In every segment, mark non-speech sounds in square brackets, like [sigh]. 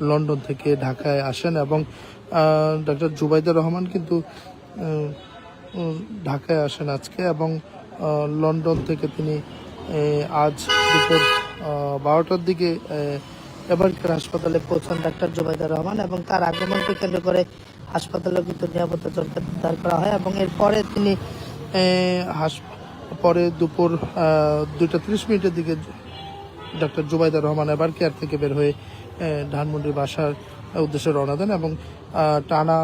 London থেকে ঢাকায় আসেন এবং ডক্টর জুবাইদুর রহমান কিন্তু ঢাকায় আসেন আজকে এবং লন্ডন থেকে তিনি আজ দুপুর বারোটার দিকে এবারকার হাসপাতালে পৌঁছান ডাক্তার জুবাইদুর রহমান এবং তার আগমনকে কেন্দ্র করে হাসপাতালে কিন্তু নিরাপত্তা জোরদার করা হয় এবং এরপরে তিনি হাস- পরে দুপুর দুইটা ত্রিশ মিনিটের দিকে ডক্টর জুবাইদা রহমান এবার কেয়ার থেকে বের হয়ে ধানমন্ডির বাসার উদ্দেশ্যে রওনা দেন এবং টানা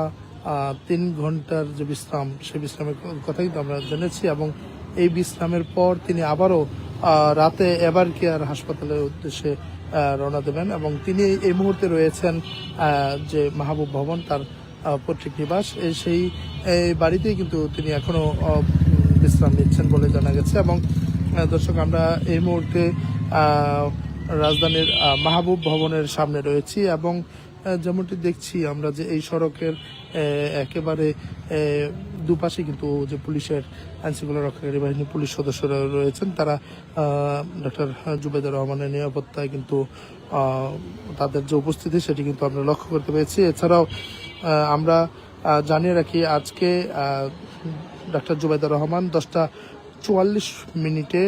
তিন ঘণ্টার যে বিশ্রাম, সেই বিশ্রামের ক- কথা কিন্তু আমরা জেনেছি এবং এই বিশ্রামের পর তিনি আবারও রাতে এবার কেয়ার হাসপাতালের উদ্দেশ্যে রওনা দেবেন এবং তিনি এই মুহূর্তে রয়েছেন যে মাহবুব ভবন, তার পৈতৃক নিবাস। এই সেই বাড়িতেই কিন্তু তিনি এখনও বিশ্রাম নিচ্ছেন বলে জানা গেছে এবং দর্শক, আমরা এই মুহূর্তে রাজধানীর মাহবুব ভবনের সামনে রয়েছি এবং যেমনটি দেখছি আমরা যে এই সড়কের একেবারে দুপাশে কিন্তু যে পুলিশের আইনশৃঙ্খলা রক্ষাকারী বাহিনী পুলিশ সদস্যরা রয়েছেন, তারা ডক্টর জুবেদুর রহমানের নিরাপত্তায় কিন্তু তাদের যে উপস্থিতি সেটি কিন্তু আমরা লক্ষ্য করতে পেরেছি। এছাড়াও আমরা জানিয়ে রাখি আজকে ডক্টর জুবেদুর রহমান দশটা চুয়াল্লিশ মিনিটে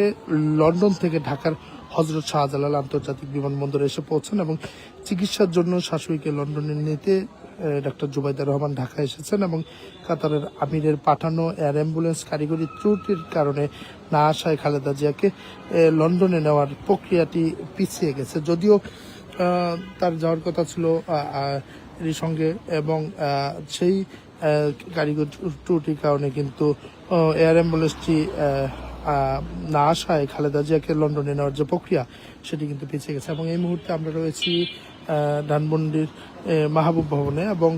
লন্ডন থেকে ঢাকার হজরত শাহজালাল আন্তর্জাতিক বিমানবন্দরে এসে পৌঁছান এবং চিকিৎসার জন্য শাশুড়িকে লন্ডনে নিতে ডক্টর জুবাইদা রহমান ঢাকা এসেছেন এবং কাতারের আমিরের পাঠানো এয়ার অ্যাম্বুলেন্স কারিগরি ত্রুটির কারণে না আসায় খালেদা জিয়াকে লন্ডনে নেওয়ার প্রক্রিয়াটি পিছিয়ে গেছে। যদিও তার যাওয়ার কথা ছিল এরই সঙ্গে এবং সেই কারিগর ত্রুটির কারণে কিন্তু এয়ার অ্যাম্বুলেন্সটি না আসায় খালেদা জিয়াকে লন্ডনে নেওয়ার যে প্রক্রিয়া, সেটি কিন্তু পিছিয়ে গেছে। এবং এই মুহূর্তে আমরা রয়েছি ধানমন্ডির মাহবুব ভবনে এবং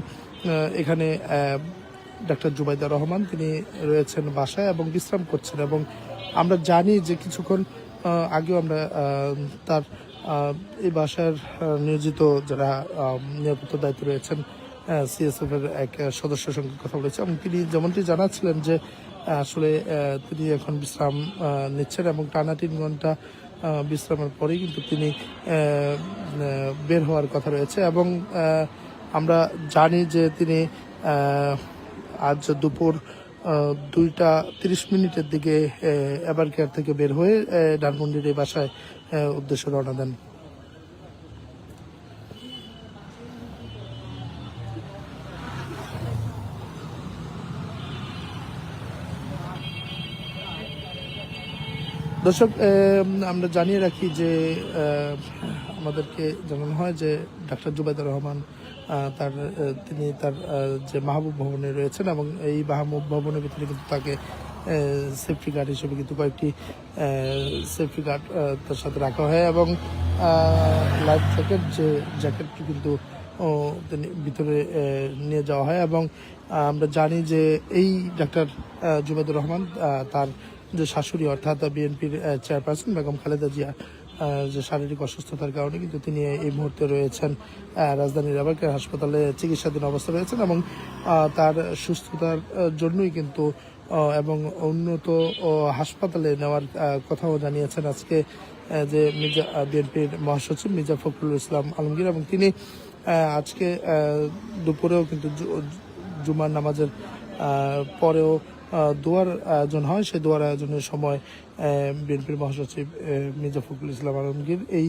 এখানে ডাক্তার জুবাইদা রহমান তিনি রয়েছেন বাসায় এবং বিশ্রাম করছেন এবং আমরা জানি যে কিছুক্ষণ আগেও আমরা তার এই বাসার নিয়োজিত যারা নিরাপত্তা দায়িত্বে রয়েছেন সিএসএফ এর এক সদস্যের সঙ্গে কথা বলেছে। এবং তিনি যেমনটি জানাচ্ছিলেন যে আসলে তিনি এখন বিশ্রাম নিচ্ছেন এবং টানা তিন ঘণ্টা বিশ্রামের পরেই কিন্তু তিনি বের হওয়ার কথা রয়েছে। এবং আমরা জানি যে তিনি আজ দুপুর দুইটা তিরিশ মিনিটের দিকে এবার কেয়ার থেকে বের হয়ে ডানমন্ডির এই বাসায় উদ্দেশ্যে রওনা দেন। দর্শক আমরা জানিয়ে রাখি যে আমাদেরকে জানানো হয় যে ডাক্তার জুবাইদুর রহমান তার তিনি তার যে মাহবুব ভবনে রয়েছেন এবং এই মাহবুব ভবনের ভিতরে কিন্তু তাকে সেফটি গার্ড হিসেবে কিন্তু কয়েকটি সেফটি গার্ড তার সাথে রাখা হয় এবং লাইফ জ্যাকেট যে জ্যাকেটটি কিন্তু তিনি ভিতরে নিয়ে যাওয়া হয় এবং আমরা জানি যে এই ডাক্তার আহ, জুবাইদুর রহমান তার যে শাশুড়ি অর্থাৎ বিএনপির চেয়ারপারসন বেগম খালেদা জিয়া যে শারীরিক অসুস্থতার কারণে কিন্তু তিনি এই মুহূর্তে রয়েছেন রাজধানীর আবারকের হাসপাতালে চিকিৎসাধীন অবস্থা রয়েছেন এবং তার সুস্থতার জন্যই কিন্তু এবং উন্নত হাসপাতালে নেওয়ার কথাও জানিয়েছেন আজকে যে মির্জা বিএনপির মহাসচিব মির্জা ফখরুল ইসলাম আলমগীর এবং তিনি আজকে দুপুরেও কিন্তু জুমার নামাজের পরেও দোয়ার আয়োজন হয়। সেই দোয়ার আয়োজনের সময় বিএনপির মহাসচিব মির্জা ফখরুল ইসলাম আলমগীর এই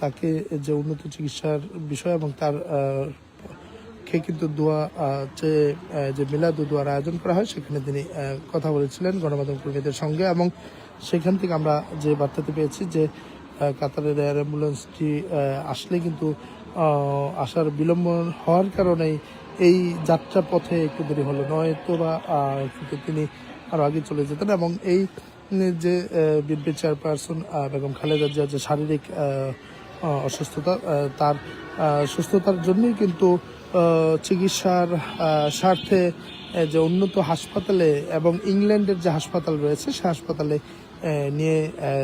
তাকে যে উন্নত চিকিৎসার বিষয় এবং তার কে কিন্তু দোয়া চেয়ে যে মিলাদ দোয়ার আয়োজন করা হয়, সেখানে তিনি কথা বলেছিলেন গণমাধ্যম কর্মীদের সঙ্গে এবং সেখান থেকে আমরা যে বার্তাতে পেয়েছি যে কাতারের এয়ার অ্যাম্বুলেন্সটি আসলে কিন্তু আসার বিলম্ব হওয়ার কারণেই এই যাত্রা পথে একটু দেরি হলো। নয়তো বা তিনি আরও আগে চলে যেতেন এবং এই যে বিএনপি চেয়ারপারসন বেগম খালেদা জিয়া যে শারীরিক অসুস্থতা তার সুস্থতার জন্যই কিন্তু চিকিৎসার স্বার্থে যে উন্নত হাসপাতালে এবং ইংল্যান্ডের যে হাসপাতাল রয়েছে, সে হাসপাতালে নিয়ে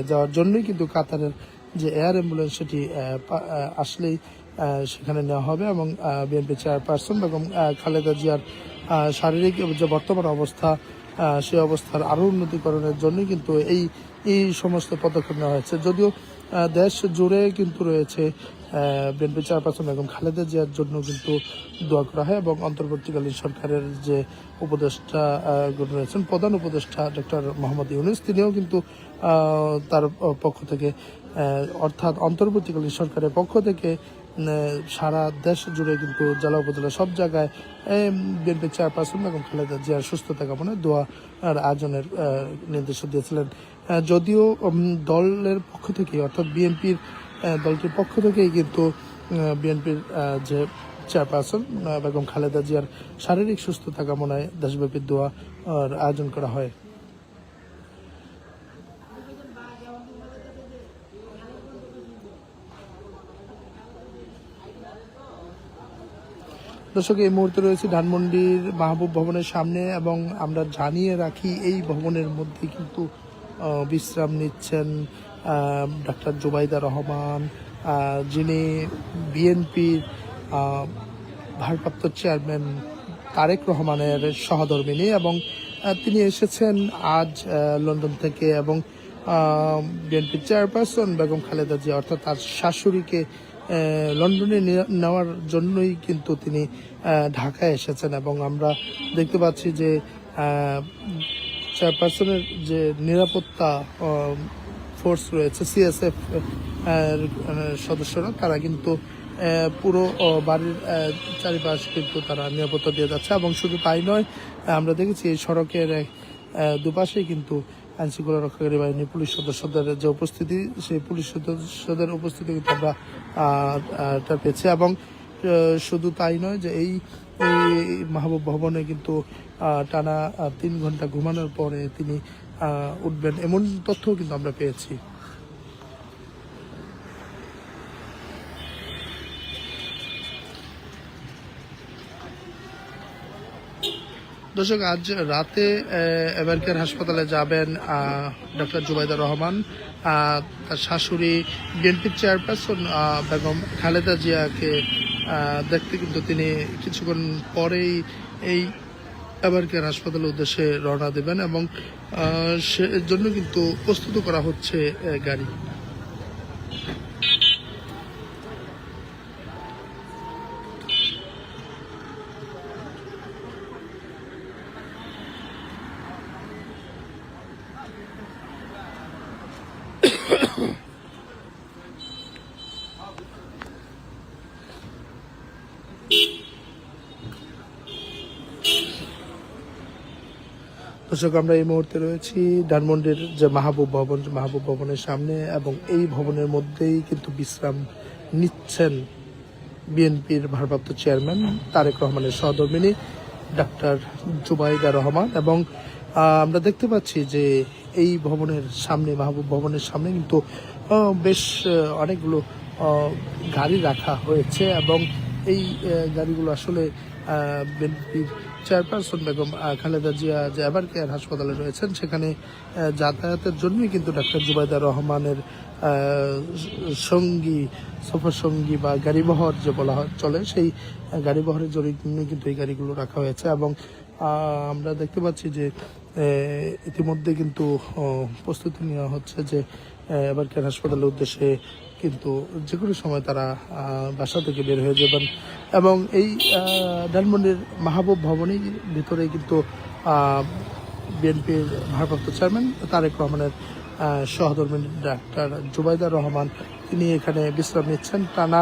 যাওয়ার জন্যই কিন্তু কাতারের যে এয়ার অ্যাম্বুলেন্স সেটি আসলেই সেখানে নেওয়া হবে এবং বিএনপি চেয়ারপারসন এবং খালেদা জিয়ার শারীরিক যে বর্তমান অবস্থা সেই অবস্থার আরও উন্নতিকরণের জন্যই কিন্তু এই এই সমস্ত পদক্ষেপ নেওয়া হয়েছে। যদিও দেশ জুড়ে কিন্তু রয়েছে বিএনপি চেয়ারপারসন বেগম খালেদা জিয়ার জন্য কিন্তু দোয়া করা হয় এবং অন্তর্বর্তীকালীন সরকারের যে উপদেষ্টা রয়েছেন, প্রধান উপদেষ্টা ডক্টর মোহাম্মদ ইউনুস, তিনিও কিন্তু তার পক্ষ থেকে অর্থাৎ অন্তর্বর্তীকালীন সরকারের পক্ষ থেকে সারা দেশ জুড়ে কিন্তু জেলা উপজেলা সব জায়গায় বিএনপি চেয়ারপারসন বেগম খালেদা জিয়ার সুস্থতা কামনায় দোয়া আর আয়োজনের নির্দেশ দিয়েছিলেন। যদিও দলের পক্ষ থেকে অর্থাৎ বিএনপির দলটির পক্ষ থেকেই কিন্তু বিএনপির যে চেয়ারপারসন বেগম খালেদা জিয়ার শারীরিক সুস্থতা কামনায় দেশব্যাপী দোয়া আয়োজন করা হয়। দর্শক, এই মুহূর্তে রয়েছে ধানমন্ডির মাহবুব ভবনের সামনে এবং আমরা জানিয়ে রাখি, এই ভবনের মধ্যে কিন্তু বিশ্রাম নিচ্ছেন ডাক্তার জুবাইদা রহমান যিনি বিএনপির ভারপ্রাপ্ত চেয়ারম্যান তারেক রহমানের সহধর্মিনী এবং তিনি এসেছেন আজ লন্ডন থেকে এবং বিএনপি চেয়ারপারসন বেগম খালেদা জিয়া, অর্থাৎ তার শাশুড়িকে লন্ডনে নেওয়ার জন্যই কিন্তু তিনি ঢাকায় এসেছেন এবং আমরা দেখতে পাচ্ছি যে চেয়ারপারসনের যে নিরাপত্তা ফোর্স রয়েছে সিএসএফ সদস্যরা তারা কিন্তু পুরো বাড়ির চারিপাশ কিন্তু তারা নিরাপত্তা দিয়ে যাচ্ছে এবং শুধু তাই নয় আমরা দেখেছি এই সড়কের আহ, দুপাশেই কিন্তু আইনশৃঙ্খলা রক্ষাকারী বাহিনী পুলিশ সদস্যদের যে উপস্থিতি সেই পুলিশ সদস্যদের উপস্থিতি কিন্তু আমরা আহ, পেয়েছি এবং শুধু তাই নয় যে এই এই মাহবুব ভবনে কিন্তু টানা তিন ঘণ্টা ঘুমানোর পরে তিনি উঠবেন। এমন তথ্যও কিন্তু আমরা পেয়েছি। দর্শক, আজ রাতে আমেরিকার হাসপাতালে যাবেন ডক্টর জুবাইদা রহমান তার শাশুড়ি বিএনপির চেয়ারপারসন বেগম খালেদা জিয়াকে দেখতে কিন্তু তিনি কিছুক্ষণ পরেই এই আমেরিকার হাসপাতালের উদ্দেশ্যে রওনা দেবেন এবং সে জন্য কিন্তু প্রস্তুত করা হচ্ছে গাড়ি। দর্শক, আমরা এই মুহূর্তে রয়েছি ধানমন্ডির যে মাহবুব ভবন মাহবুব ভবনের সামনে এবং এই ভবনের মধ্যেই কিন্তু বিশ্রাম নিচ্ছেন বিএনপির ভারপ্রাপ্ত চেয়ারম্যান তারেক রহমানের সহধর্মিনী ডাক্তার জুবাইদা রহমান এবং আমরা দেখতে পাচ্ছি যে এই ভবনের সামনে, মাহবুব ভবনের সামনে কিন্তু বেশ অনেকগুলো গাড়ি রাখা হয়েছে এবং এই গাড়িগুলো আসলে বিএনপির চেয়ারপারসন বেগম খালেদা জিয়া যে এবার কেয়ার হাসপাতালে রয়েছেন। সেখানে যাতায়াতের জন্যই কিন্তু ডাক্তার জুবাইদা রহমানের সঙ্গী, সফর সঙ্গী বা গাড়িবহর যে বলা চলে, সেই গাড়িবহরের জন্য কিন্তু এই গাড়িগুলো রাখা হয়েছে এবং আমরা দেখতে পাচ্ছি যে ইতিমধ্যে কিন্তু প্রস্তুতি নেওয়া হচ্ছে যে এবার কেয়ার হাসপাতালের উদ্দেশ্যে কিন্তু যে কোনো সময় তারা বাসা থেকে বের হয়ে যাবেন। এবং এই ধানমন্ডির মাহবুব ভবনের ভিতরে কিন্তু বিএনপির ভারপ্রাপ্ত চেয়ারম্যান তারেক রহমানের সহধর্মী ডাক্তার জুবাইদা রহমান, তিনি এখানে বিশ্রাম নিচ্ছেন। টানা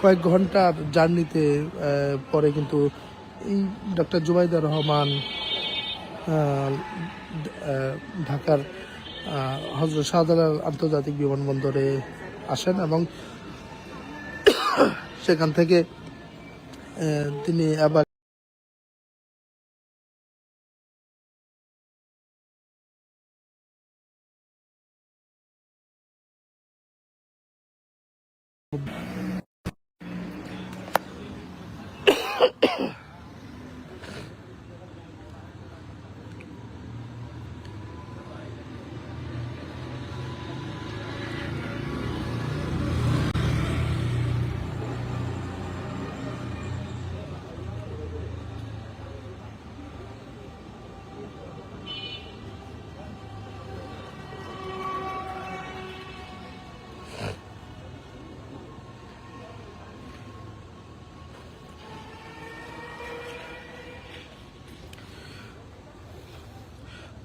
কয়েক ঘণ্টা জার্নিতে পরে কিন্তু এই ডক্টর জুবাইদা রহমান ঢাকার হজরত শাহজালাল আন্তর্জাতিক বিমানবন্দরে আসেন এবং [coughs] সেখান থেকে তিনি আবার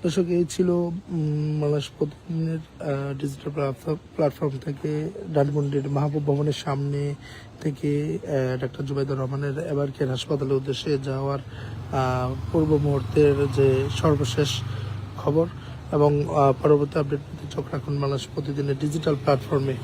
দর্শক এই ছিল বাংলাদেশ প্রতিদিনের ডিজিটাল প্ল্যাটফর্ম থেকে ডানমন্ডির মাহবুব ভবনের সামনে থেকে ডাক্তার জুবাইদুর রহমানের এবার কেয়ার হাসপাতালের উদ্দেশ্যে যাওয়ার পূর্ব মুহূর্তের যে সর্বশেষ খবর এবং পরবর্তী আপডেট চোখ রাখুন বাংলাদেশ প্রতিদিনের ডিজিটাল প্ল্যাটফর্মে